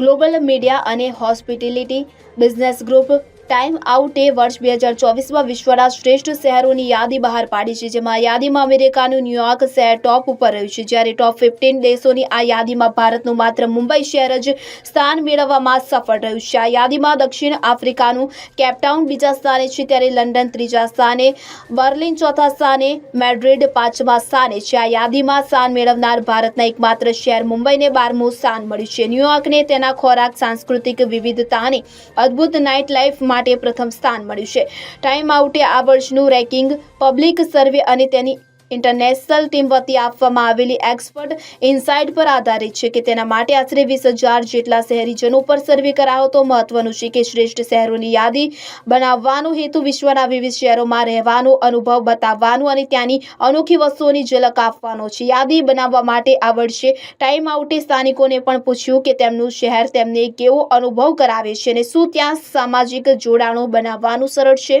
Global media અને hospitality business group Time Out વર્ષ બે હજાર ચોવીસમાં વિશ્વના શ્રેષ્ઠ શહેરોની યાદી બહાર પાડી છે, જેમાં યાદીમાં અમેરિકાનું ન્યુયોર્ક શહેર ટોપ ઉપર રહ્યું છે, જ્યારે ટોપ ફિફ્ટીન દેશોની આ યાદીમાં ભારતનું માત્ર મુંબઈ શહેર જ સ્થાન મેળવવામાં સફળ રહ્યું છે. આ યાદીમાં દક્ષિણ આફ્રિકાનું કેપટાઉન બીજા સ્થાને છે, ત્યારે લંડન ત્રીજા સ્થાને, બર્લિન ચોથા સ્થાને, મેડ્રિડ પાંચમા સ્થાને છે. આ યાદીમાં સ્થાન મેળવનાર ભારતના એકમાત્ર શહેર મુંબઈને બારમું સ્થાન મળ્યું છે. ન્યુયોર્કને તેના ખોરાક, સાંસ્કૃતિક વિવિધતા અને અદ્ભુત નાઇટ લાઇફ માટે પ્રથમ સ્થાન મળ્યું છે. ટાઈમ આઉટે આ વર્ષનું રેકિંગ પબ્લિક સર્વે અને તેની ઇન્ટરનેશનલ ટીમ વતી આપવામાં આવેલી એક્સપર્ટ ઇનસાઇટ પર આધારિત છે કે તેના માટે આશરે વીસ હજાર જેટલા શહેરીજનો પર સર્વે કરાયો તો મહત્વનું છે કે શ્રેષ્ઠ શહેરોની યાદી બનાવવાનો હેતુ વિશ્વના વિવિધ શહેરોમાં રહેવાનો, અનુભવ બતાવવાનો અને ત્યાંની અનોખી વસ્તુઓની ઝલક આપવાનો છે. યાદી બનાવવા માટે આ વર્ષે ટાઈમ આઉટે સ્થાનિકોને પણ પૂછ્યું કે તેમનું શહેર તેમને કેવો અનુભવ કરાવે છે અને શું ત્યાં સામાજિક જોડાણો બનાવવાનું સરળ છે?